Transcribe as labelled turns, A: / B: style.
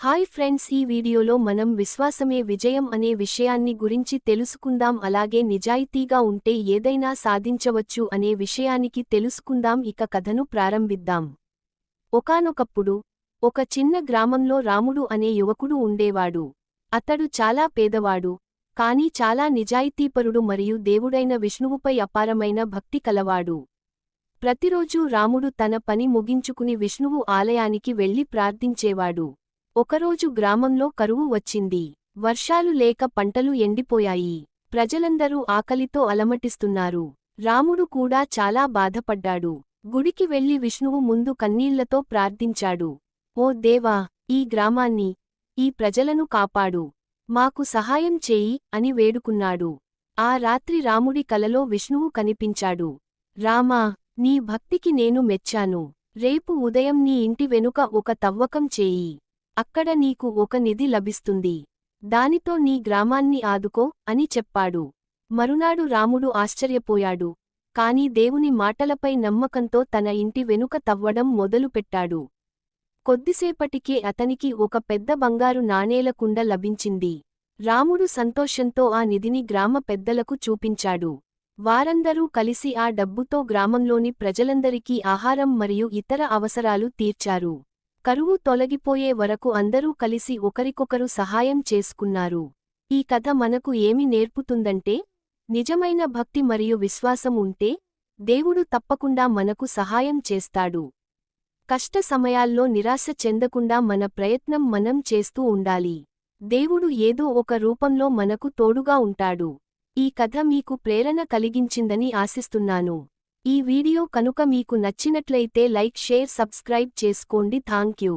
A: Hi friends ఈ వీడియోలో మనం విశ్వాసమే విజయం అనే విషయాన్ని గురించి తెలుసుకుందాం. అలాగే నిజాయితీగా ఉంటే ఏదైనా సాధించవచ్చు అనే విషయానికి తెలుసుకుందాం. ఇక కథను ప్రారంభిద్దాం. ఒకానొకప్పుడు ఒక చిన్న గ్రామంలో రాముడు అనే యువకుడు ఉండేవాడు. అతడు చాలా పేదవాడు కాని చాలా నిజాయితీపరుడు మరియు దేవుడైన విష్ణువుపై అపారమైన భక్తి కలవాడు. ప్రతిరోజూ రాముడు తన పని ముగించుకుని విష్ణువు ఆలయానికి వెళ్ళి ప్రార్థించేవాడు. ఒకరోజు గ్రామంలో కరువు వచ్చింది. వర్షాలు లేక పంటలు ఎండిపోయాయి. ప్రజలందరూ ఆకలితో అలమటిస్తున్నారు. రాముడు కూడా చాలా బాధపడ్డాడు. గుడికి వెళ్ళి విష్ణువు ముందు కన్నీళ్ళతో ప్రార్థించాడు. ఓ దేవా ఈ గ్రామాన్ని ఈ ప్రజలను కాపాడు. మాకు సహాయం చేయి అని వేడుకున్నాడు. ఆ రాత్రి రాముడి కలలో విష్ణువు కనిపించాడు. రామా నీ భక్తికి నేను మెచ్చాను. రేపు ఉదయం నీ ఇంటి వెనుక ఒక తవ్వకం చేయి. అక్కడ నీకు ఒక నిధి లభిస్తుంది. దానితో నీ గ్రామాన్ని ఆదుకో అని చెప్పాడు. మరునాడు రాముడు ఆశ్చర్యపోయాడు. కాని దేవుని మాటలపై నమ్మకంతో తన ఇంటి వెనుక తవ్వడం మొదలుపెట్టాడు కొద్దిసేపటికే అతనికి ఒక పెద్ద బంగారు నాణేల కుండ లభించింది. రాముడు సంతోషంతో ఆ నిధిని గ్రామ పెద్దలకు చూపించాడు. వారందరూ కలిసి ఆ డబ్బుతో గ్రామంలోని ప్రజలందరికీ ఆహారం మరియు ఇతర అవసరాలు తీర్చారు. కరువు తొలగిపోయే వరకు అందరూ కలిసి ఒకరికొకరు సహాయం చేసుకున్నారు. ఈ కథ మనకు ఏమి నేర్పుతుందంటే నిజమైన భక్తి మరియు విశ్వాసం ఉంటే దేవుడు తప్పకుండా మనకు సహాయం చేస్తాడు. కష్ట సమయాల్లో నిరాశ చెందకుండా మన ప్రయత్నం మనం చేస్తూ ఉండాలి. దేవుడు ఏదో ఒక రూపంలో మనకు తోడుగా ఉంటాడు. ఈ కథ మీకు ప్రేరణ కలిగించిందని ఆశిస్తున్నాను. ఈ వీడియో కనుక మీకు నచ్చినట్లయితే లైక్ షేర్ సబ్స్క్రైబ్ చేసుకోండి. Thank you.